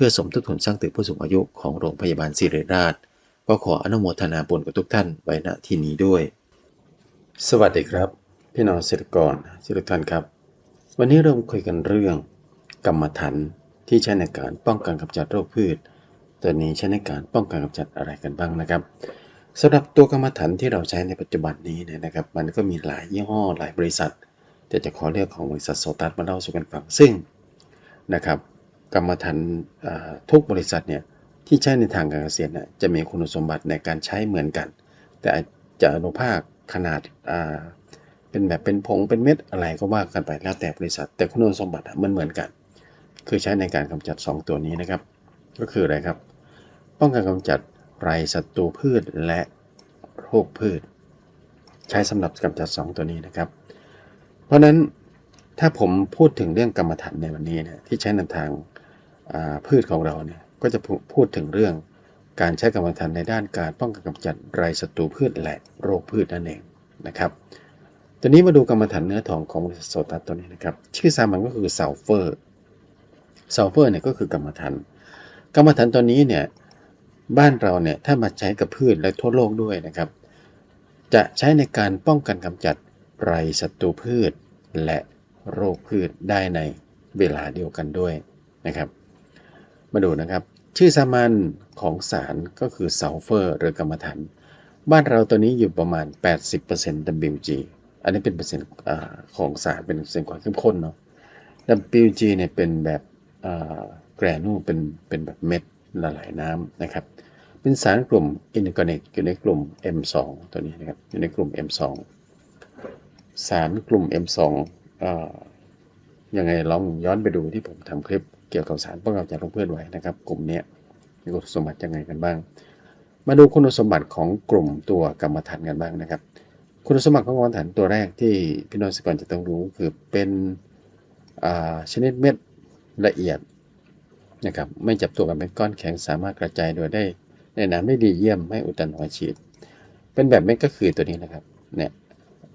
เพื่อสมทบทุนสร้างตึกผู้สูงอายุของโรงพยาบาลศิริราช ก็ขออนุโมทนาบุญกับทุกท่านไว้ณที่นี้ด้วย สวัสดีครับ พี่น้องเกษตรกรทุกท่านครับ วันนี้เราคุยกันเรื่อง กรรมฐานที่ใช้ในการป้องกันกำจัดโรคพืช ตัวนี้ใช้ในการป้องกันกำจัดอะไรกันบ้างนะครับสำหรับตัวกรรมฐานที่เราใช้ในปัจจุบันนี้เนี่ยนะครับ มันก็มีหลายยี่ห้อหลายบริษัท แต่จะขอเรียกของบริษัทโซตัสมาเล่าสู่กันฟังซึ่งนะครับ กรรมฐานทุกบริษัทเนี่ยที่ใช้ในทางการเกษตรเนี่ยจะมีคุณสมบัติในการใช้เหมือนกัน แต่จะอนุภาคขนาดาเป็นแบบเป็นผงเป็นเม็ดอะไรก็ว่ากันไปแล้วแต่บริษัท แต่คุณสมบัติมันเหมือนกัน คือใช้ในการกำจัด 2 ตัวนี้นะครับ ก็คืออะไรครับ ป้องกันกำจัดไรศัตรูพืชและโรคพืช ใช้สำหรับกำจัด 2 ตัวนี้นะครับ เพราะฉะนั้นถ้าผมพูดถึงเรื่องกรรมฐานในวันนี้เนี่ยที่ใช้ในทาง พืชของเราเนี่ยก็จะพูดถึงเรื่องการใช้กรรมฐานในด้านการป้องกันกำจัดไรศัตรูพืชและโรคพืชนั่นเองนะครับตัวนี้มาดูกรรมฐานเนื้อทองของโซตัสตัวนี้นะครับ ชื่อสามัญก็คือซัลเฟอร์ซัลเฟอร์เนี่ยก็คือกรรมฐานกรรมฐานตัวนี้เนี่ยบ้านเราเนี่ยถ้ามาใช้กับพืชและทั่วโลกด้วยนะครับ จะใช้ในการป้องกันกำจัดไรศัตรูพืช และโรคพืชได้ในเวลาเดียวกันด้วยนะครับ มาดูนะครับ ชื่อสามัญของสารก็คือซัลเฟอร์หรือกรรมฐานบ้านเราตัวนี้อยู่ประมาณ 80% WG อันนี้เป็นเปอร์เซ็นต์ของสารเป็นเปอร์เซ็นต์ความเข้มข้นเนาะ WG เนี่ยเป็นแบบแกรนูเป็นเป็นแบบเม็ดละลายน้ำนะครับ เป็นสารกลุ่มอินอร์แกนิกอยู่ในกลุ่ม M2 ตัวนี้นะครับอยู่ในกลุ่ม M2 สารกลุ่ม M2 ยังไงลองย้อนไปดูที่ผมทำคลิป เกี่ยวกับสารป้องกันจากโรคพืชไว้นะครับ กลุ่มนี้มีคุณสมบัติยังไงกันบ้าง มาดูคุณสมบัติของกลุ่มตัวกรรมฐานกันบ้างนะครับ คุณสมบัติของกรรมฐานตัวแรกที่พี่น้องสกรจะต้องรู้คือเป็นชนิดเม็ดละเอียดนะครับไม่จับตัวกันเป็นก้อนแข็งสามารถกระจายโดยได้ ในน้ำได้ดีเยี่ยมไม่อุดตันหัวฉีด เป็นแบบเม็ดก็คือตัวนี้นะครับเนี่ย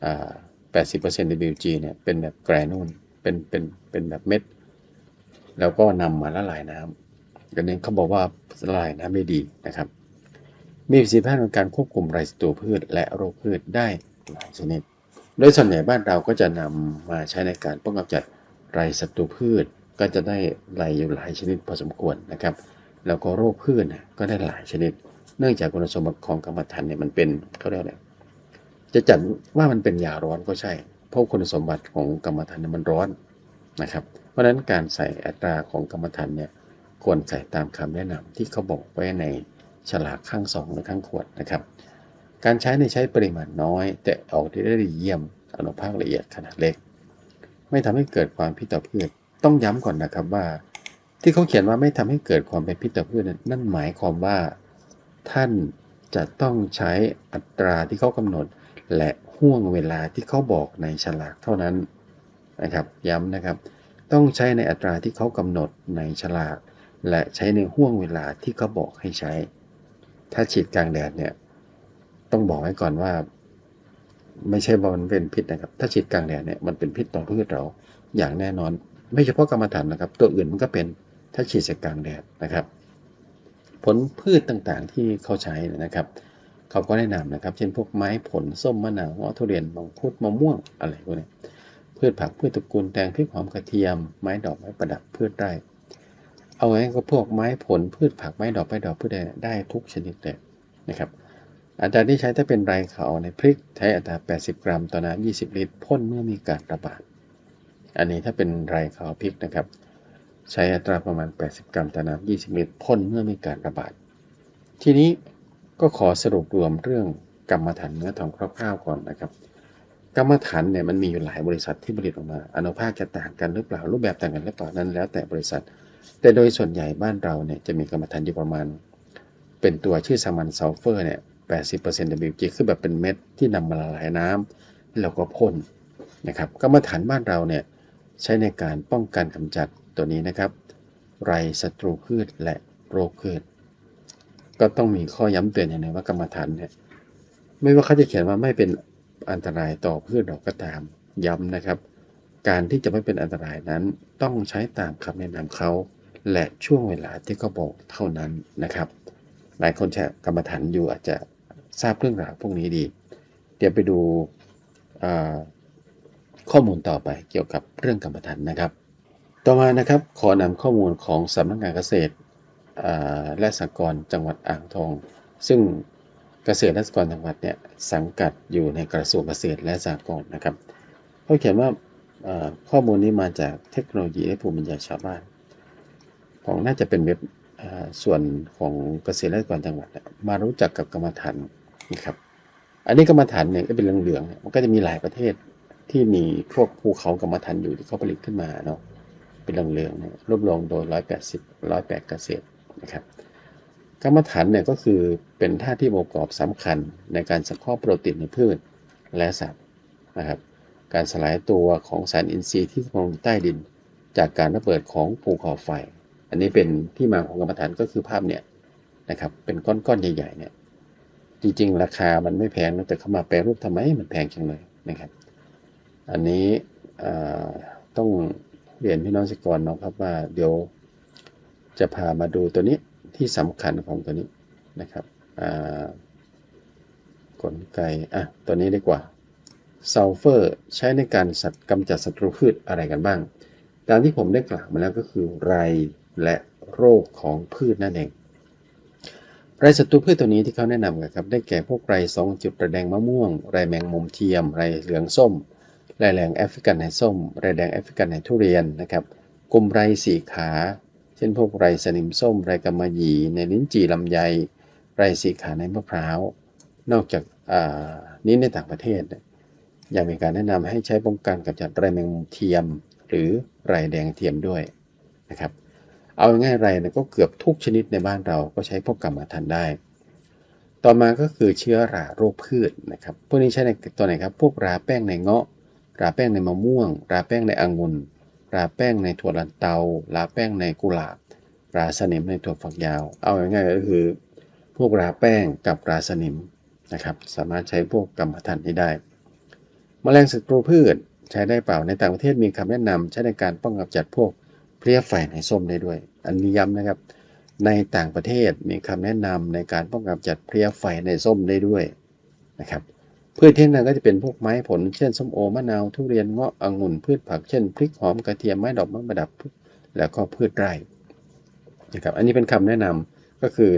อ่า80% WG เนี่ยเป็นแบบแกรนูลเป็นเป็นเป็นแบบเม็ด แล้วก็นำมาละลายน้ำกันนี้เขาบอกว่าละลายน้ำได้ดีนะครับ มีประสิทธิภาพในการควบคุมไรศัตรูพืช และโรคพืชได้หลายชนิด โดยส่วนใหญ่บ้านเราก็จะนำมาใช้ในการป้องกันจัดไรศัตรูพืชก็จะได้ไรอยู่หลายชนิดพอสมควรนะครับ แล้วก็โรคพืชก็ได้หลายชนิด เนื่องจากคุณสมบัติของกรรมฐานเนี่ยมันเป็นเขาเรียกอะไรจะจัดว่ามันเป็นยาร้อนก็ใช่ เพราะคุณสมบัติของกรรมฐานเนี่ยมันร้อนนะครับ เพราะฉะนั้นการใส่อัตราของกรรมฐานเนี่ยควรใส่ตามคำแนะนำที่เขาบอกไว้ในฉลากข้างซองหรือข้างขวดนะครับ การใช้ในใช้ปริมาณน้อย แต่ออกได้ดีเยี่ยมอนุภาคละเอียดขนาดเล็ก ไม่ทำให้เกิดความพิษต่อพืชต้องย้ำก่อนนะครับว่า ที่เขาเขียนว่าไม่ทำให้เกิดความเป็นพิษต่อพืชนั้นนั่นหมายความว่า ท่านจะต้องใช้อัตราที่เขากำหนด และห่วงเวลาที่เขาบอกในฉลากเท่านั้นนะครับ ย้ำนะครับ ต้องใช้ในอัตราที่เขากำหนดในฉลาก และใช้ในห่วงเวลาที่เขาบอกให้ใช้ ถ้าฉีดกลางแดดเนี่ยต้องบอกไว้ก่อนว่า ไม่ใช่ว่ามันเป็นพิษนะครับ ถ้าฉีดกลางแดดเนี่ยมันเป็นพิษต่อพืชเราอย่างแน่นอน ไม่เฉพาะกรรมฐานนะครับ ตัวอื่นมันก็เป็นถ้าฉีดใส่กลางแดดนะครับ ผลพืชต่างๆที่เขาใช้นะครับเขาก็แนะนำนะครับ เช่นพวกไม้ผลส้มมะนาวงอทุเรียนมังคุดมะม่วงอะไรพวกนี้ พืชผักพืชตระกูลแตงพริกหอมกระเทียม ไม้ดอกไม้ประดับพืชไร่ เอาไว้ก็พวกไม้ผลพืชผักไม้ดอกไม้ดอกพืชได้ได้ทุกชนิดเลยนะครับ อัตราที่ใช้ถ้าเป็นไรขาในพริกใช้อัตรา 80 กรัมต่อน้ำ20 ลิตรพ่นเมื่อมีการระบาด อันนี้ถ้าเป็นไรขาพริกนะครับ ใช้อัตราประมาณ 80 กรัมต่อน้ำ20 ลิตรพ่นเมื่อมีการระบาด ทีนี้ก็ขอสรุปรวมเรื่องกรรมฐานเนื้อทองคร่าวๆก่อนนะครับ กรรมฐานเนี่ยมันมีอยู่หลายบริษัทที่ผลิตออกมา อนุภาคจะต่างกันหรือเปล่ารูปแบบต่างกันหรือเปล่านั้นแล้วแต่บริษัท แต่โดยส่วนใหญ่บ้านเราเนี่ยจะมีกรรมฐานอยู่ประมาณ เป็นตัวชื่อสมัญซัลเฟอร์เนี่ย80% WG คือแบบเป็นเม็ดที่นำมาละลายน้ำแล้วก็พ่นนะครับกรรมฐานบ้านเราเนี่ยใช้ในการป้องกันกำจัดตัวนี้นะครับ ไรศัตรูพืชและโรคพืช ก็ต้องมีข้อย้ำเตือนอย่างไรว่ากรรมฐานเนี่ยไม่ว่าเขาจะเขียนว่าไม่เป็น อันตรายต่อพืชเราก็ตามย้ำนะครับ การที่จะไม่เป็นอันตรายนั้นต้องใช้ตามคำแนะนำเขาและช่วงเวลาที่เขาบอกเท่านั้นนะครับ หลายคนแชร์กรรมฐานอยู่อาจจะทราบเรื่องราวพวกนี้ดี เดี๋ยวไปดูข้อมูลต่อไปเกี่ยวกับเรื่องกรรมฐานนะครับ ต่อมานะครับขอนำข้อมูลของสำนักงานเกษตรและสหกรณ์จังหวัดอ่างทอง ซึ่ง เกษตรและสหกรณ์จังหวัดเนี่ยสังกัดอยู่ในกระทรวงเกษตรและสหกรณ์นะครับเขาเขียนว่าข้อมูลนี้มาจากเทคโนโลยีและภูมิปัญญาชาวบ้าน ของน่าจะเป็นเว็บส่วนของเกษตรและสหกรณ์จังหวัดมารู้จักกับกรรมฐานนะครับอันนี้กรรมฐานเนี่ยก็เป็นเหลืองๆมันก็จะมีหลายประเทศที่มีพวกภูเขากรรมฐานอยู่ที่เขาผลิตขึ้นมาเนาะเป็นเหลืองๆรวบรวมโดย 180 108เกษตรนะครับ กรรมฐานเนี่ยก็คือเป็นท่าที่ประกอบสำคัญในการสังเคราะห์โปรตีนในพืชและสัตว์นะครับ การสลายตัวของสารอินทรีย์ที่ลงใต้ดิน จากการระเบิดของภูเขาไฟ อันนี้เป็นที่มาของกรรมฐานก็คือภาพเนี่ยนะครับ เป็นก้อนๆใหญ่ๆเนี่ย จริงๆ ราคามันไม่แพงนะแต่เขามาแปลรูปทำไมมันแพงจังเลยนะครับ อันนี้ต้องเรียนพี่น้องสิกรนะครับว่าเดี๋ยวจะพามาดูตัวนี้ ที่สำคัญของตัวนี้นะครับกลไกอะตัวนี้ดีกว่าซัลเฟอร์ใช้ในการสัตว์กำจัดศัตรูพืชอะไรกันบ้าง ตามที่ผมได้กล่าวมาแล้วก็คือไรและโรคของพืชนั่นเองไรศัตรูพืชตัวนี้ที่เขาแนะนำกันครับ ได้แก่พวกไรสองจุดระแดงมะม่วง ไรแมงมุมเทียม ไรเหลืองส้ม ไรแดงแอฟริกันในส้ม ไรแดงแอฟริกันในทุเรียนนะครับ กลุ่มไรสีขา ช่นพวกไรสนิมส้มไรกำมะหยี่ในลิ้นจี่ลำไย ไรสีขาในมะพร้าว นอกจากนี้ในต่างประเทศยังมีการแนะนำให้ใช้ป้องกันกับจัดไรแมงมุมเทียม หรือไรแดงเทียมด้วยนะครับ เอาง่ายไรนะก็เกือบทุกชนิดในบ้านเราก็ใช้พวกกรรมฐานได้ ต่อมาก็คือเชื้อราโรคพืชนะครับพวกนี้ใช้ในตัวไหนครับ พวกราแป้งในเงาะ ราแป้งในมะม่วง ราแป้งในองุ่น ราแป้งในถั่วลันเตาราแป้งในกุหลาบราสนิมในถั่วฝักยาว เอาง่ายๆก็คือ พวกราแป้งกับราสนิมนะครับ สามารถใช้พวกกรรมฐานนี้ได้มแมลงศัตรูพืชใช้ได้เปล่าในต่างประเทศมีคำแนะนำใช้ในการป้องกันจัดพวกเพลี้ยไฟในส้มได้ด้วย อันนี้ย้ำนะครับ ในต่างประเทศมีคำแนะนำในการป้องกันจัดเพลี้ยไฟในส้มได้ด้วยนะครับ พืชที่นั้นก็จะเป็นพวกไม้ผล เช่นส้มโอมะนาวทุเรียนเงาะองุ่นพืชผักเช่นพริกหอมกระเทียมไม้ดอกไม้ประดับ แล้วก็พืชไร่นะครับอันนี้เป็นคำแนะนำก็คือ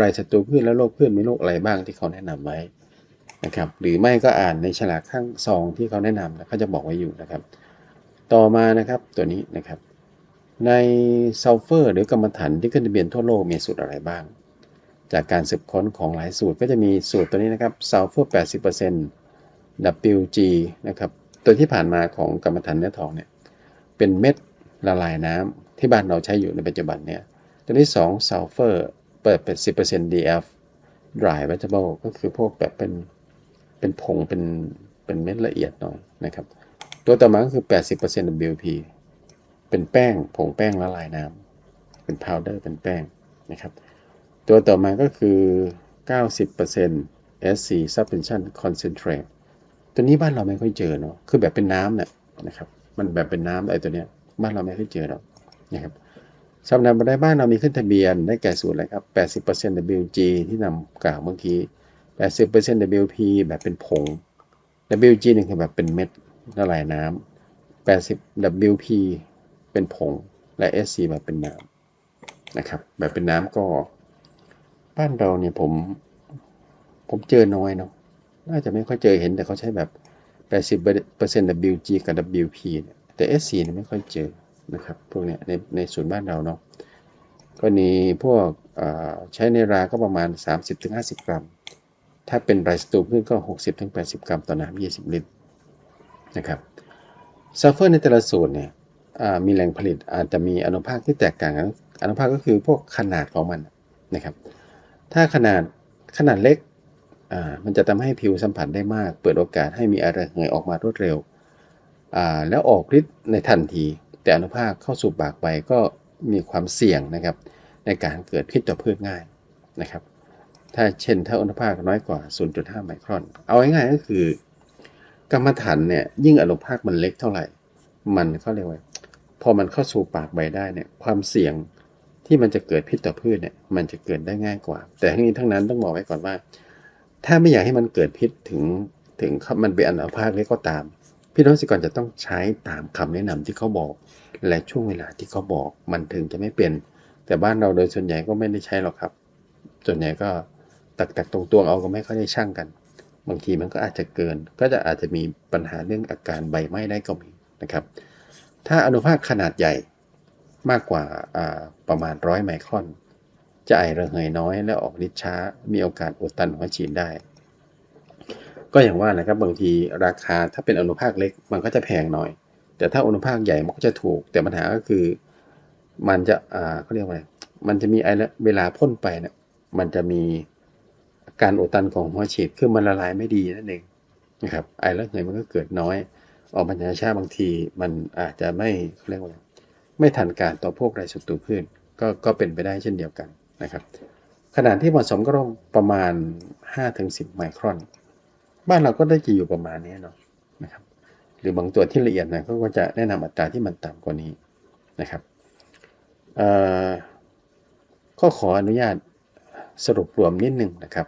รายศัตรูพืชและโรคพืชมีโรคอะไรบ้างที่เขาแนะนำไว้นะครับหรือไม่ก็อ่านในฉลากข้างซองที่เขาแนะนำเขาจะบอกไว้อยู่นะครับ ต่อมานะครับตัวนี้นะครับ ในซัลเฟอร์หรือกรรมฐานที่ขึ้นทะเบียนทั่วโลกมีสูตรอะไรบ้าง จากการสืบค้นของหลายสูตรก็จะมีสูตรตัวนี้นะครับซัลเฟอร์80% WG นะครับตัวที่ผ่านมาของกรรมฐานเนื้อทองเนี่ยเป็นเม็ดละลายน้ำที่บ้านเราใช้อยู่ในปัจจุบันเนี่ยตัวที่2ซัลเฟอร์เปิดเป็น10% DF dry vegetable ก็คือพวกแบบเป็นเป็นผงเป็นเป็นเม็ดละเอียดหน่อยนะครับ ตัวต่อมาก็คือ 80% WP เป็นแป้งผงแป้งละลายน้ำเป็นพาวเดอร์เป็นแป้งนะครับ ตัวต่อมาก็คือ 90% SC suspension concentrate ตัวนี้บ้านเราไม่ค่อยเจอเนาะ คือแบบเป็นน้ำเนี่ยนะครับ มันแบบเป็นน้ำไอ้ตัวเนี้ยบ้านเราไม่ค่อยเจอหรอกนะครับสำหรับบันไดบ้านเรามีขึ้นทะเบียนได้แก่สูตรอะไรครับ 80% WG ที่นำกล่าวเมื่อกี้ 80% WP แบบเป็นผง WG นี่คือแบบเป็นเม็ดละลายน้ำ80 WP เป็นผง และ SC แบบเป็นน้ำนะครับ แบบเป็นน้ำก็ บ้านเราเนี่ยผม ผมเจอน้อยเนาะน่าจะไม่ค่อยเจอเห็นแต่เขาใช้แบบ 80% WG กับ WP เนี่ยแต่ SC เนี่ยไม่ค่อยเจอนะครับ พวกเนี้ยในในส่วนบ้านเราเนาะก็มีพวกใช้ในราก็ประมาณ 30-50 กรัม ถ้าเป็นไรสตูพืชก็ 60-80 กรัมต่อน้ำ20 ลิตรนะครับซัลเฟอร์ในแต่ละสูตรเนี่ยมีแหล่งผลิตอาจจะมีอนุภาคที่แตกต่างกันอนุภาคก็คือพวกขนาดของมันนะครับ ถ้าขนาดขนาดเล็กอ่ามันจะทำให้ผิวสัมผัสได้มาก เปิดโอกาสให้มีอะไรเหยออกมารวดเร็วอ่าแล้วออกฤทธิ์ในทันที แต่อนุภาคเข้าสู่ปากไปก็มีความเสี่ยงนะครับ ในการเกิดพิษต่อพืชง่ายนะครับ ถ้าเช่นถ้าอนุภาคน้อยกว่า 0.5 ไมครอน เอาง่ายๆก็คือกรรมฐานเนี่ยยิ่งอนุภาคมันเล็กเท่าไหร่ มันเขาเรียกว่าพอมันเข้าสู่ปากใบได้เนี่ยความเสี่ยง ที่มันจะเกิดพิษต่อพืชเนี่ยมันจะเกิดได้ง่ายกว่า แต่ทั้งนี้ทั้งนั้นต้องบอกไว้ก่อนว่า ถ้าไม่อยากให้มันเกิดพิษถึงถึงมันเป็นอันุภาคเล็กก็ตาม พี่น้องเกษตรกรจะต้องใช้ตามคำแนะนำที่เขาบอก และช่วงเวลาที่เขาบอกมันถึงจะไม่เป็นแต่บ้านเราโดยส่วนใหญ่ก็ไม่ได้ใช้หรอกครับ ส่วนใหญ่ก็ตักตักตรงตัวเอาก็ไม่ค่อยได้ช่างกัน บางทีมันก็อาจจะเกิน ก็จะอาจจะมีปัญหาเรื่องอาการใบไหม้ได้ก็มีนะครับ ถ้าอนุภาคขนาดใหญ่ มากกว่าประมาณร้อยไมครอน จะไอระเหยน้อยและออกฤทธิ์ช้า มีโอกาสอุดตันหัวฉีดได้ ก็อย่างว่านะครับบางทีราคาถ้าเป็นอนุภาคเล็กมันก็จะแพงหน่อย แต่ถ้าอนุภาคใหญ่มันก็จะถูก แต่ปัญหาก็คือ มันจะอ่าเขาเรียกว่าอะไรมันจะมีไอเวลาพ่นไปเนะี่ยมันจะมีการอุดตันของหัวฉีดคือมันละลายไม่ดีนั่นเองนะครับไอแล้วไงมันก็เกิดน้อย ออกมาจากชาบางทีมันอาจจะไม่เรียกว่า ไม่ทันการต่อพวกไรศัตรูพืชก็ก็เป็นไปได้เช่นเดียวกันนะครับ ขนาดที่เหมาะสมก็ต้องประมาณ 5-10 ไมครอน บ้านเราก็ได้จะอยู่ประมาณนี้เนาะนะครับ หรือบางตัวที่ละเอียดน่อยเขาก็จะแนะนำอัตราที่มันต่ำกว่านี้นะครับก็ขออนุญาตสรุปรวมนิดหนึ่งนะครับ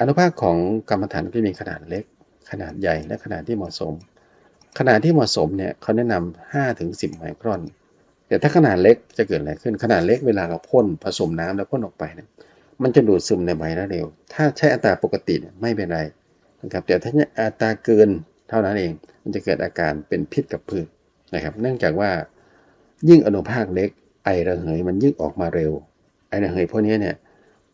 อนุภาคของกรรมฐานก็มีขนาดเล็ก ขนาดใหญ่และขนาดที่เหมาะสม ขนาดที่เหมาะสมเนี่ยเขาแนะนำ5ถึง10 ไมครอน แต่ถ้าขนาดเล็กจะเกิดอะไรขึ้น ขนาดเล็กเวลาเราพ่นผสมน้ำแล้วพ่นออกไปเนี่ยมันจะดูดซึมในใบได้เร็ว ถ้าใช้อัตราปกติไม่เป็นไรนะครับ แต่ถ้าอัตราเกินเท่านั้นเอง มันจะเกิดอาการเป็นพิษกับพืชนะครับ เนื่องจากว่ายิ่งอนุภาคเล็กไอระเหยมันยิ่งออกมาเร็ว ไอระเหยพวกนี้เนี่ย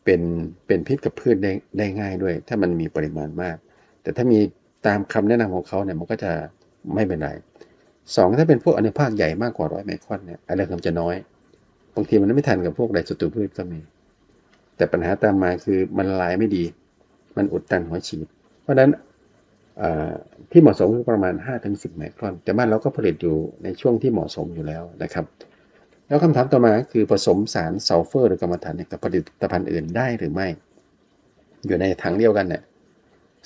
เป็นเป็นพิษกับพืชได้ได้ง่ายด้วย ถ้ามันมีปริมาณมาก แต่ถ้ามีตามคำแนะนำของเขาเนี่ยมันก็จะ ไม่เป็นไรสองถ้าเป็นพวกอนุภาคใหญ่มากกว่าร้อยไมครอนเนี่ยไอระเหยจะน้อย บางทีมันไม่ทันกับพวกไรศัตรูพืชก็มี แต่ปัญหาตามมาคือมันละลายไม่ดี มันอุดตันหัวฉีด เพราะฉะนั้นที่เหมาะสมคือประมาณ 5-10 ไมครอน แต่บ้านเราก็ผลิตอยู่ในช่วงที่เหมาะสมอยู่แล้วนะครับ แล้วคำถามต่อมาคือผสมสารซัลเฟอร์หรือกรรมฐานกับผลิตภัณฑ์อื่นได้หรือไม่ อยู่ในถังเดียวกันเนี่ย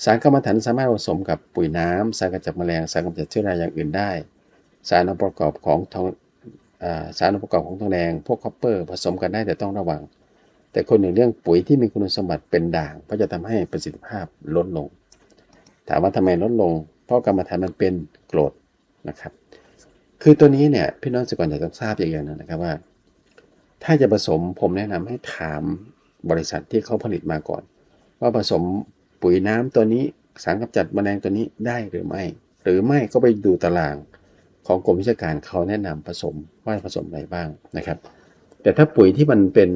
สารกรรมฐานสามารถผสมกับปุ๋ยน้ำสารกำจัดแมลง สารกำจัดเชื้อราอย่างอื่นได้ สารองประกอบของทองสารองประกอบของทองแดง พวกคอปเปอร์ ผสมกันได้แต่ต้องระวัง แต่คนหนึ่งเรื่องปุ๋ยที่มีคุณสมบัติเป็นด่าง ก็จะทำให้ประสิทธิภาพลดลง ถามว่าทำไมลดลง เพราะกรรมฐานมันเป็นกรดนะครับ คือตัวนี้เนี่ยพี่น้องสกรจะต้องทราบอย่างนึงนะครับว่า ถ้าจะผสมผมแนะนำให้ถามบริษัทที่เขาผลิตมาก่อน ว่าผสม ปุ๋ยน้ำตัวนี้สารกำจัดแมลงตัวนี้ได้หรือไม่ หรือไม่ก็ไปดูตารางของกรมวิชาการเขาแนะนำผสมว่าผสมอะไรบ้างนะครับ แต่ถ้าปุ๋ยที่มันเป็น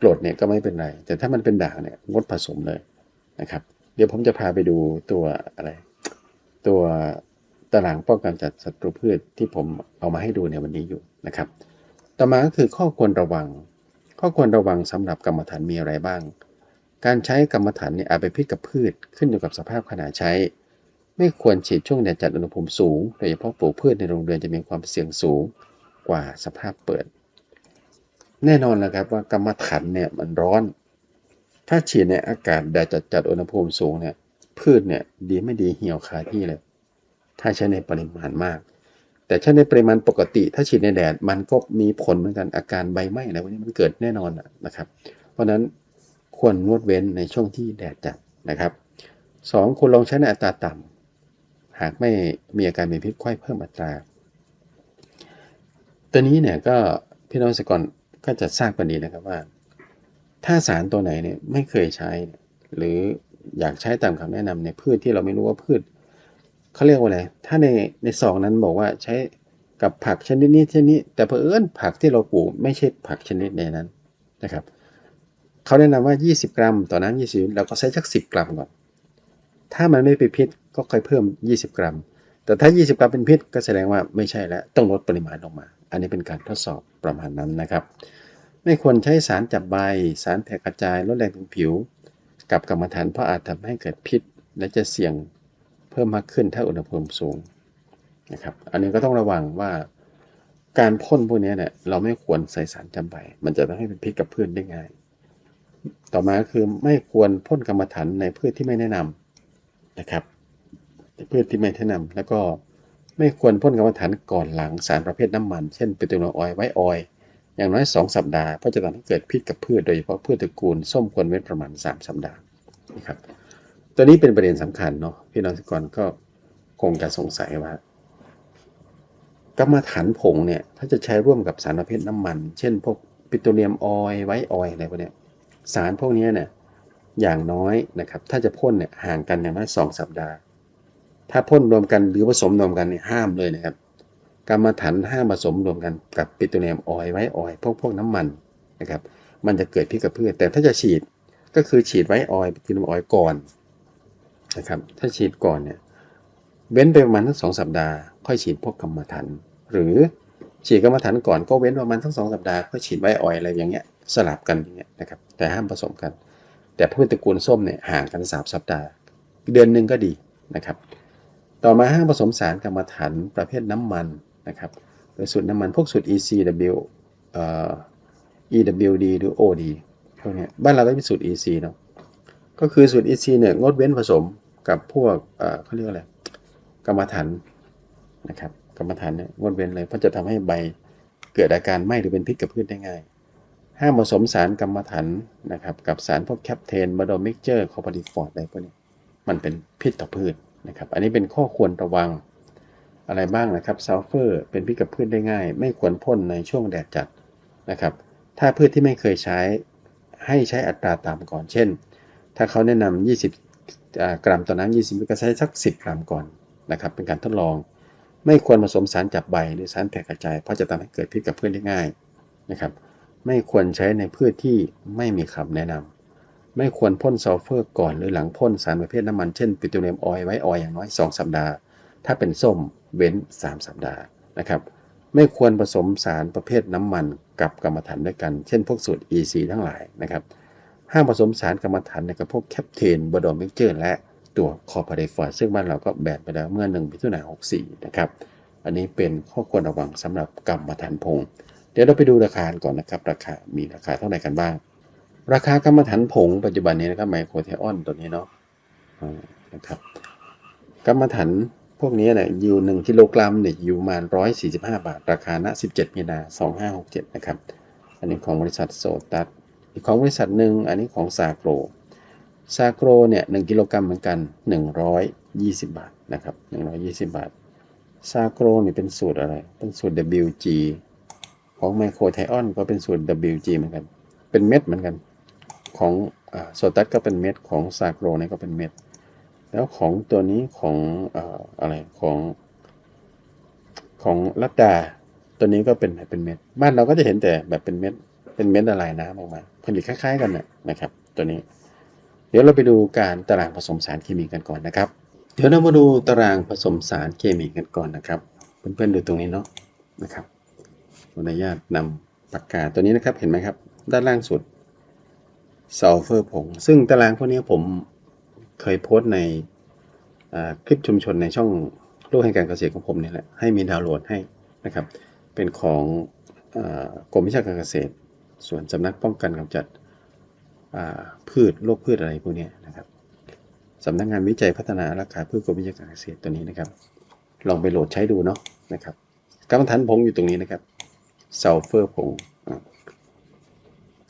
กรดเนี่ยก็ไม่เป็นไร แต่ถ้ามันเป็นด่างเนี่ยงดผสมเลยนะครับ เดี๋ยวผมจะพาไปดูตัวอะไร ตัวตารางป้องกันจัดศัตรูพืชที่ผมเอามาให้ดูในวันนี้อยู่นะครับ ต่อมาก็คือข้อควรระวัง ข้อควรระวังสำหรับกรรมฐานมีอะไรบ้าง การใช้กรรมฐานเนี่ยอาจไปพิษกับพืชขึ้นอยู่กับสภาพขนาดใช้ ไม่ควรฉีดช่วงแดดจัดอุณหภูมิสูงโดยเฉพาะปลูกพืชในโรงเรือนจะมีความเสี่ยงสูงกว่าสภาพเปิด แน่นอนนะครับว่ากรรมฐานเนี่ยมันร้อน ถ้าฉีดในอากาศแดดจัดจัดอุณหภูมิสูงเนี่ยพืชเนี่ยดีไม่ดีเหี่ยวคาที่เลย ถ้าใช้ในปริมาณมาก แต่ถ้าในปริมาณปกติ ถ้าฉีดในแดดมันก็มีผลเหมือนกันอาการใบไหม้อะไรพวกนี้มันเกิดแน่นอนนะครับ เพราะนั้น ควรงดเว้นในช่วงที่แดดจัดนะครับสองคุณลองใช้ในอัตราต่ำหากไม่มีอาการเป็นพิษค่อยเพิ่มอัตราตัวนี้เนี่ยก็พี่น้องสกษตรกรก็จะทราบกันดีนะครับว่า ถ้าสารตัวไหนเนี่ยไม่เคยใช้ หรืออยากใช้ตามคำแนะนำในพืชที่เราไม่รู้ว่าพืชเขาเรียกว่าอะไรถ้าในในซองนั้นบอกว่าใช้กับผักชนิดนี้ชนิดนี้แต่เผอิญผักที่เราปลูกไม่ใช่ผักชนิดในนั้นนะครับ เขาแนะนำว่า 20 กรัม ต่อน้ำ20เราก็ใช้สัก10 กรัมก่อน ถ้ามันไม่ไปพิษก็ค่อยเพิ่ม 20 กรัม แต่ถ้า 20 กรัมเป็นพิษก็แสดงว่าไม่ใช่แล้วต้องลดปริมาณลงมา อันนี้เป็นการทดสอบประมาณนั้นนะครับ ไม่ควรใช้สารจับใบ สารแผ่กระจายลดแรงถึงผิว กับกรรมฐานเพราะอาจทำให้เกิดพิษ และจะเสี่ยงเพิ่มมากขึ้นถ้าอุณหภูมิสูงนะครับ อันนี้ก็ต้องระวังว่าการพ่นพวกนี้เนี่ยเราไม่ควรใส่สารจำใบ มันจะทำให้เป็นพิษกับพืชได้ง่าย ต่อมาคือไม่ควรพ่นกรรมฐานในพืชที่ไม่แนะนำนะครับพืชที่ไม่แนะนำแล้วก็ไม่ควรพ่นกรรมฐานก่อนหลังสารประเภทน้ำมัน เช่นเปโตรนออยล์ไวท์ออยล์อย่างน้อย 2 สัปดาห์เพราะจะทำให้เกิดพิษกับพืชโดยเฉพาะพืชตระกูลส้มควรเว้นประมาณ 3 สัปดาห์นะครับตัวนี้เป็นประเด็นสำคัญเนาะพี่น้องทุกคนก็คงจะสงสัยว่ากรรมฐานผงเนี่ยถ้าจะใช้ร่วมกับสารประเภทน้ำมัน เช่นพวกปิโตรเลียมออยล์ไวท์ออยล์อะไรพวกเนี้ย สารพวกนี้เนี่ยอย่างน้อยนะครับ ถ้าจะพ่นเนี่ยห่างกันอย่างน้อยสองสัปดาห์ ถ้าพ่นรวมกันหรือผสมรวมกันเนี่ยห้ามเลยนะครับกรรมฐานห้ามผสมรวมกันกับปิโตรเลียมออยไวท์ออยพวกพวกน้ำมันนะครับ มันจะเกิดพิษกับพืชแต่ถ้าจะฉีดก็คือฉีดไวท์ออยปิโตรเลียมออยก่อนนะครับ ถ้าฉีดก่อนเนี่ยเว้นไปประมาณทั้งสองสัปดาห์ค่อยฉีดพวกกรรมฐานหรือฉีดกรรมฐานก่อนก็เว้นประมาณทั้งสองสัปดาห์ก็ฉีดไวท์ออยอะไรอย่างเงี้ย สลับกันอย่างเงี้ยนะครับ แต่ห้ามผสมกัน แต่พืชตระกูลส้มเนี่ยห่างกันสามสัปดาห์ เดือนหนึ่งก็ดีนะครับ ต่อมาห้ามผสมสารกรรมฐานประเภทน้ำมันนะครับโดยสูตรน้ำมันพวกสูตร ECW เอ่อ EWD หรือ OD พวกนี้บ้านเราก็เป็นสูตร EC เนาะก็คือสูตร EC เนี่ยงดเว้นผสมกับพวกเอ่อเขาเรียกอะไรกรรมฐานนะครับกรรมฐานเนี่ยงดเว้นเลยเพราะจะทำให้ใบเกิดอาการไหม้หรือเป็นพิษกับพืชได้ง่าย ห้ามผสมสารกรรมฐานนะครับกับสารพวกแคปเทนบาโดมิกเจอร์คอพาริฟอร์ดอะไรพวกนี้มันเป็นพิษต่อพืชนะครับอันนี้เป็นข้อควรระวังอะไรบ้างนะครับซัลเฟอร์เป็นพิษกับพืชได้ง่าย ไม่ควรพ่นในช่วงแดดจัดนะครับถ้าพืชที่ไม่เคยใช้ให้ใช้อัตราต่ำก่อนเช่น ถ้าเขาแนะนำ20 กรัมต่อน้ำ20มิลลิกรัมใช้สัก 10 กรัมก่อนนะครับเป็นการทดลอง ไม่ควรผสมสารจับใบหรือสารแผ่กระจายเพราะจะทำให้เกิดพิษกับพืชได้ง่ายนะครับ ไม่ควรใช้ในพืชที่ไม่มีคำแนะนำ ไม่ควรพ่นซัลเฟอร์ก่อนหรือหลังพ่นสารประเภทน้ำมันเช่นปิโตรเลียมออยล์ไวท์ออยล์อย่างน้อย 2 สัปดาห์ ถ้าเป็นส้มเว้น 3 สัปดาห์นะครับ ไม่ควรผสมสารประเภทน้ำมันกับกรรมฐานด้วยกัน เช่นพวกสูตร EC ทั้งหลายนะครับ ห้ามผสมสารกรรมฐานในกับพวกแคปเทนบดอมิกเจอร์และตัวคอพาเดฟอร์ซึ่งบ้านเราก็แบนไปแล้วเมื่อ1มิถุนายน64 นะครับ อันนี้เป็นข้อควรระวังสำหรับกรรมฐานผง เดี๋ยวเราไปดูราคาก่อนนะครับ ราคา มีราคาเท่าไหร่กันบ้าง ราคากรรมฐานผงปัจจุบันนี้นะครับไมโครเทออนตัวนี้เนาะนะครับกรรมฐานพวกนี้เนี่ยอยู่1กิโลกรัมเนี่ยอยู่ประมาณ145บาท ราคาณ17มีนา2567นะครับ อันนี้ของบริษัทโซตัสอีกของบริษัทหนึ่งอันนี้ของซาโกรซาโกรเนี่ย1กิโลกรัมเหมือนกัน120บาทนะครับ120บาทซาโกรเนี่ยเป็นสูตรอะไร เป็นสูตร WG ของไมโครไทออนก็เป็นสูตร WG เหมือนกัน เป็นเม็ดเหมือนกัน ของโซตัสก็เป็นเม็ดของซาโกรนี่ก็เป็นเม็ด แล้วของตัวนี้ของอะไรของของลัดดาตัวนี้ก็เป็นเป็นเม็ด บ้านเราก็จะเห็นแต่แบบเป็นเม็ด เป็นเม็ดละลายน้ำออกมา ผลิตคล้าย ๆ กันนะครับ ตัวนี้ เดี๋ยวเราไปดูการตารางผสมสารเคมีกันก่อนนะครับ เดี๋ยวเรามาดูตารางผสมสารเคมีกันก่อนนะครับ เพื่อนๆดูตรงนี้เนาะนะครับ ออนุญาตนำปากกาตัวนี้นะครับเห็นไหมครับ ด้านล่างสุดซัลเฟอร์ผง ซึ่งตารางพวกนี้ผมเคยโพสต์ในคลิปชุมชนในช่องโลกแห่งการเกษตรของผมนี่แหละให้มีดาวน์โหลดให้นะครับ เป็นของอกรมวิชาการเกษตร ส่วนสำนักป้องกันกำจัดพืชโรคพืชอะไรพวกนี้นะครับสำนักงานวิจัยพัฒนาราคาพืชกรมวิชาการเกษตรตัวนี้นะครับ ลองไปโหลดใช้ดูเนาะนะครับกรรมฐานผงอยู่ตรงนี้นะครับ ซัลเฟอร์ผง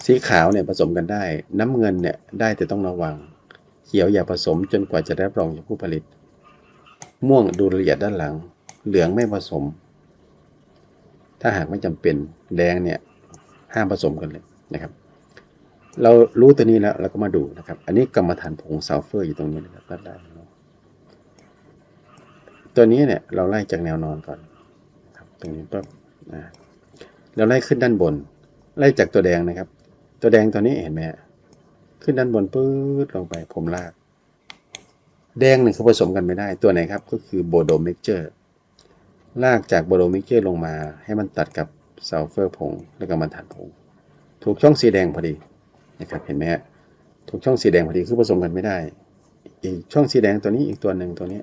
สีขาวเนี่ยผสมกันได้ น้ำเงินเนี่ยได้แต่ต้องระวัง เขียวอย่าผสมจนกว่าจะได้รับรองจากผู้ผลิต ม่วงดูละเอียดด้านหลัง เหลืองไม่ผสม ถ้าหากไม่จำเป็น แดงเนี่ยห้ามผสมกันเลยนะครับ เรารู้ตัวนี้แล้วเราก็มาดูนะครับ อันนี้กรรมฐานผงซัลเฟอร์อยู่ตรงนี้นะครับด้านล่างตัวนี้เนี่ยเราไล่จากแนวนอนก่อนตรงนี้ปั๊บ เราไล่ขึ้นด้านบน ไล่จากตัวแดงนะครับ ตัวแดงตัวนี้เห็นไหมขึ้นด้านบนปื๊ดลงไปผมลาก แดงเนี่ยเขาผสมกันไม่ได้ตัวไหนครับ ก็คือโบโดมิกเจอร์ลากจากโบโดมิกเจอร์ลงมา ให้มันตัดกับซัลเฟอร์ผงแล้วก็มันถันผงถูกช่องสีแดงพอดีนะครับเห็นไหมฮะถูกช่องสีแดงพอดีคือผสมกันไม่ได้อีกช่องสีแดงตัวนี้อีกตัวหนึ่งตัวนี้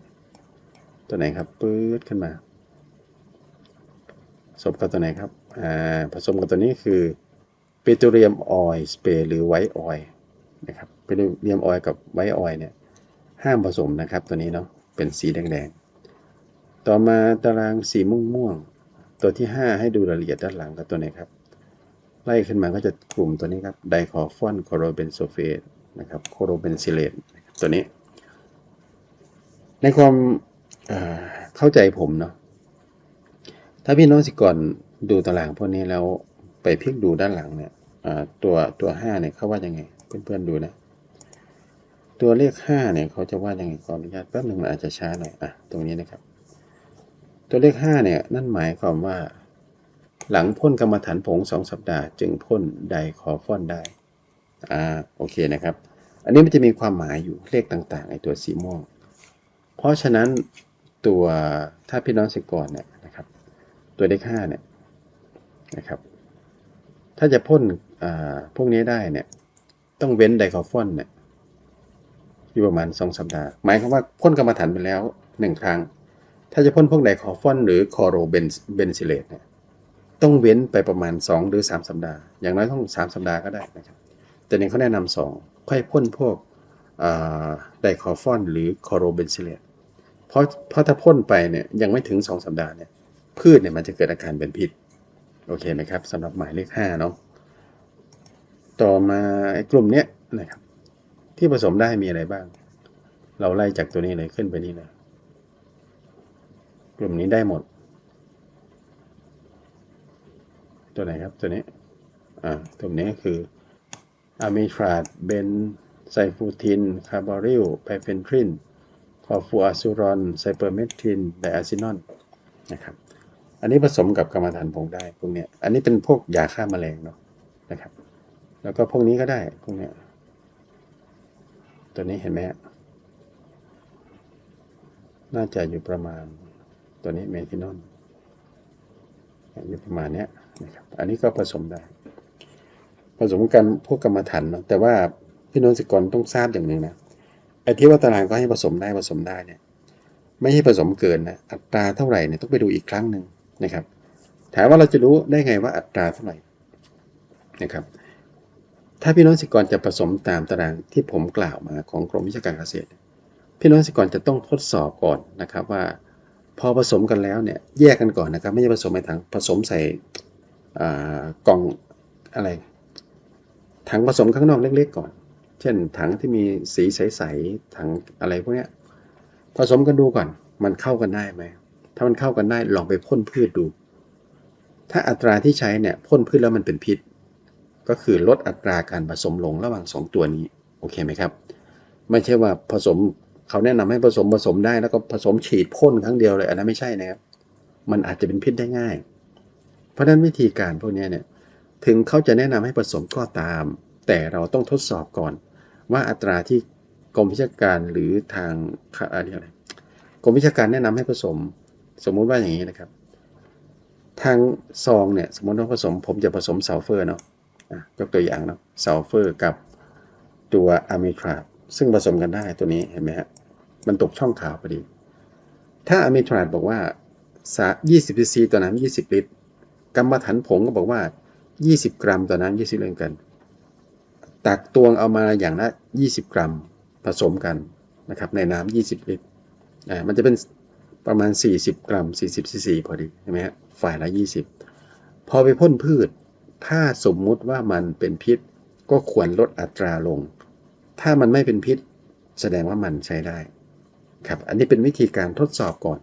ตัวไหนครับปื๊ดขึ้นมาสมกับตัวไหนครับ ผสมกับตัวนี้คือปิโตรเลียมออยล์สเปรย์หรือไวท์ออยล์นะครับปิโตรเลียมออยล์กับไวท์ออยล์เนี่ยห้ามผสมนะครับตัวนี้เนาะเป็นสีแดงๆ ต่อมาตารางสีม่วงๆ ตัวที่ 5 ให้ดูรายละเอียดด้านหลังกับตัวไหนครับ ไล่ขึ้นมาก็จะกลุ่มตัวนี้ครับไดคอฟอนโคโรเบนโซเฟตนะครับโคโรเบนซิเลตตัวนี้ ในความเอ่อเข้าใจผมเนาะถ้าพี่น้องสิก่อน ดูตารางพวกนี้แล้วไปพลิกดูด้านหลังเนี่ยตัวตัว5เนี่ยเขาว่ายังไง เพื่อนๆดูนะ ตัวเลขห้าเนี่ยเขาจะว่ายังไงขออนุญาตแป๊บหนึ่งมันอาจจะช้าหน่อยอะตรงนี้นะครับ ตัวเลขห้าเนี่ยนั่นหมายความว่า หลังพ่นกรรมฐานผงสองสัปดาห์ จึงพ่นไดคอฟอนได้อ่าโอเคนะครับ อันนี้มันจะมีความหมายอยู่เลขต่างๆไอตัวสีม่วง เพราะฉะนั้นตัวถ้าพี่น้องเสิกรเนี่ยนะครับ ตัวเลขห้าเนี่ย นะครับ ถ้าจะพ่นพวกนี้ได้เนี่ย ต้องเว้นไดคอฟอนเนี่ยอยู่ประมาณ 2 สัปดาห์ หมายความว่าพ่นกรรมฐานไปแล้ว 1 ครั้ง ถ้าจะพ่นพวกไดคอฟอน หรือคอโรเบนเบนซิเลตเนี่ยต้องเว้นไปประมาณ 2 หรือ 3 สัปดาห์ อย่างน้อยต้อง 3 สัปดาห์ก็ได้นะครับ แต่นี่เขาแนะนำสองค่อยพ่นพวกไดคอฟอน หรือคอโรเบนซิเลตเพราะเพราะถ้าพ่นไปเนี่ยยังไม่ถึง 2 สัปดาห์เนี่ยพืชเนี่ยมันจะเกิดอาการเป็นพิษ โอเคไหมครับสำหรับหมายเลข5เนาะต่อมาไอ้กลุ่มเนี้ยนะครับ ที่ผสมได้มีอะไรบ้าง เราไล่จากตัวนี้เลยขึ้นไปนี่เลยกลุ่มนี้ได้หมด ตัวไหนครับตัวนี้ อ่าตัวนี้คืออะมิทราดเบนไซฟูทิน คาร์บอริลไพเฟนทรินคอฟูอาซูรอนไซเปอร์เมทินไดอะซินอนนะครับ อันนี้ผสมกับกรรมฐานผงได้พวกเนี้ย อันนี้เป็นพวกยาฆ่าแมลงเนาะนะครับ แล้วก็พวกนี้ก็ได้พวกเนี้ย ตัวนี้เห็นไหมน่าจะอยู่ประมาณตัวนี้เมทินอลอยู่ประมาณเนี้ยนะครับ อันนี้ก็ผสมได้ ผสมกันพวกกรรมฐานเนาะแต่ว่าพี่น้องสิกรต้องทราบอย่างหนึ่งนะไอ้ที่ว่าตารางก็ให้ผสมได้ผสมได้เนี่ย ไม่ให้ผสมเกินนะอัตราเท่าไหร่เนี่ยต้องไปดูอีกครั้งหนึ่ง นะครับ ถามว่าเราจะรู้ได้ไงว่าอัตราเท่าไหร่นะครับ ถ้าพี่น้องสิกรจะผสมตามตารางที่ผมกล่าวมาของกรมวิชาการเกษตร พี่น้องสิกรจะต้องทดสอบก่อนนะครับว่า พอผสมกันแล้วเนี่ยแยกกันก่อนนะครับ ไม่ใช่ผสมในถังผสมใส่กล่องอะไรถังผสมข้างนอกเล็ก ๆ ก่อน เช่น ถังที่มีสีใสๆถังอะไรพวกนี้ผสมกันดูก่อน มันเข้ากันได้ไหม ถ้ามันเข้ากันได้ลองไปพ่นพืชดู ถ้าอัตราที่ใช้เนี่ยพ่นพืชแล้วมันเป็นพิษ ก็คือลดอัตราการผสมลงระหว่าง 2 ตัวนี้โอเคไหมครับ ไม่ใช่ว่าผสมเขาแนะนำให้ผสมผสมได้แล้วก็ผสมฉีดพ่นครั้งเดียวเลยอันนั้นไม่ใช่นะครับมันอาจจะเป็นพิษได้ง่าย เพราะฉะนั้นวิธีการพวกนี้เนี่ยถึงเขาจะแนะนำให้ผสมก็ตาม แต่เราต้องทดสอบก่อน ว่าอัตราที่กรมวิชาการหรือทางอะไรกรมวิชาการแนะนำให้ผสม สมมุติว่าอย่างนี้นะครับ ทางซองเนี่ยสมมติว่าผสมผมจะผสมซัลเฟอร์เนาะยกตัวอย่างเนาะซัลเฟอร์กับตัวอะมิทราดซึ่งผสมกันได้ตัวนี้เห็นไหมฮะมันตกช่องขาวพอดี ถ้าอะมิทราดบอกว่า 20 cc ต่อน้ำ20 ลิตรกรรมฐานผงก็บอกว่า 20 กรัมต่อน้ำ20ลิตรกัน ตักตวงเอามาอย่างละ 20 กรัมผสมกันนะครับในน้ำ20 ลิตรอ่ามันจะเป็น ประมาณ 40 กรัม 40 cc พอดีใช่ไหมฮะฝ่ายละ 20 พอไปพ่นพืช ถ้าสมมุติว่ามันเป็นพิษ ก็ควรลดอัตราลง ถ้ามันไม่เป็นพิษ แสดงว่ามันใช้ได้ครับ อันนี้เป็นวิธีการทดสอบก่อน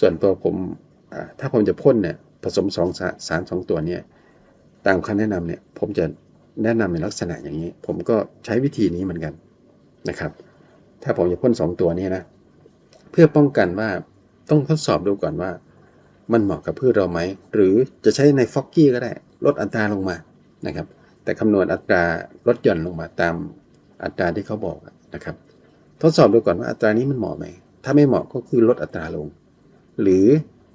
ส่วนตัวผมถ้าผมจะพ่นเนี่ยผสมสองสารสองตัวเนี่ยตามคำแนะนำเนี่ยผมจะแนะนำในลักษณะอย่างนี้ ผมก็ใช้วิธีนี้เหมือนกันนะครับ ถ้าผมจะพ่นสองตัวนี้นะ เพื่อป้องกันว่า ต้องทดสอบดูก่อนว่า มันเหมาะกับพืชเราไหม หรือจะใช้ในฟอกกี้ก็ได้ ลดอัตราลงมานะครับ แต่คำนวณอัตราลดหย่อนลงมาตามอัตราที่เขาบอกนะครับ ทดสอบดูก่อนว่าอัตรานี้มันเหมาะไหม ถ้าไม่เหมาะก็คือลดอัตราลง หรือ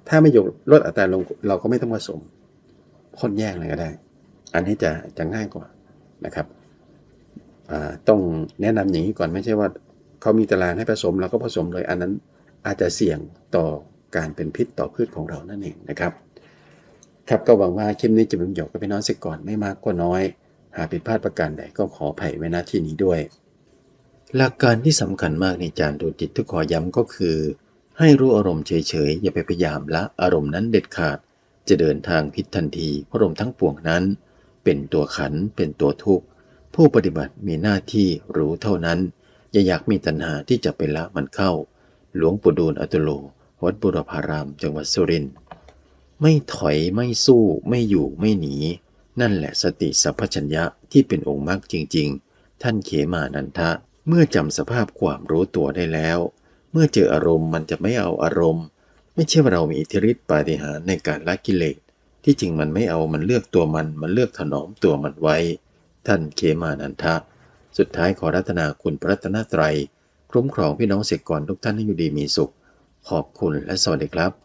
ถ้าไม่ยกลดอัตราลงเราก็ไม่ต้องผสมพ่นแยกเลยก็ได้ อันนี้จะจะง่ายกว่านะครับต้องแนะนำอย่างนี้ก่อนไม่ใช่ว่าเขามีตารางให้ผสมเราก็ผสมเลยอันนั้น อาจจะเสี่ยงต่อการเป็นพิษต่อพืชของเรานั่นเองนะครับ ครับก็หวังว่าคลิปนี้จะเป็นประโยชน์กับพี่น้องเกษตรกรไม่มากก็น้อย หากผิดพลาดประการใดก็ขออภัยไว้ณที่นี้ด้วย หลักการที่สำคัญมากในจานดูจิตที่ขอย้ำก็คือ ให้รู้อารมณ์เฉยๆอย่าไปพยายามละอารมณ์นั้นเด็ดขาด จะเดินทางผิดทันทีเพราะอารมณ์ทั้งปวงนั้น เป็นตัวขันเป็นตัวทุกข์ผู้ปฏิบัติมีหน้าที่รู้เท่านั้น อย่าอยากมีตัณหาที่จะไปละมันเข้า หลวงปู่ดูลอตุโล วัดบุรพาราม จังหวัดสุรินทร์ไม่ถอยไม่สู้ไม่อยู่ไม่หนี นั่นแหละสติสัพพัญญะที่เป็นองค์มรรคจริง ๆ ท่านเขมานันทะ เมื่อจำสภาพความรู้ตัวได้แล้ว เมื่อเจออารมณ์มันจะไม่เอาอารมณ์ ไม่ใช่ว่าเรามีอิทธิฤทธิปาฏิหาริย์ในการละกิเลสที่จริงมันไม่เอามันเลือกตัวมัน มันเลือกถนอมตัวมันไว้ ท่านเขมานันทะ สุดท้ายขอรัตนาคุณพระรัตนตรัย คุ้มครองพี่น้องเสกกรทุกท่านให้อยู่ดีมีสุข ขอบคุณและสวัสดีครับ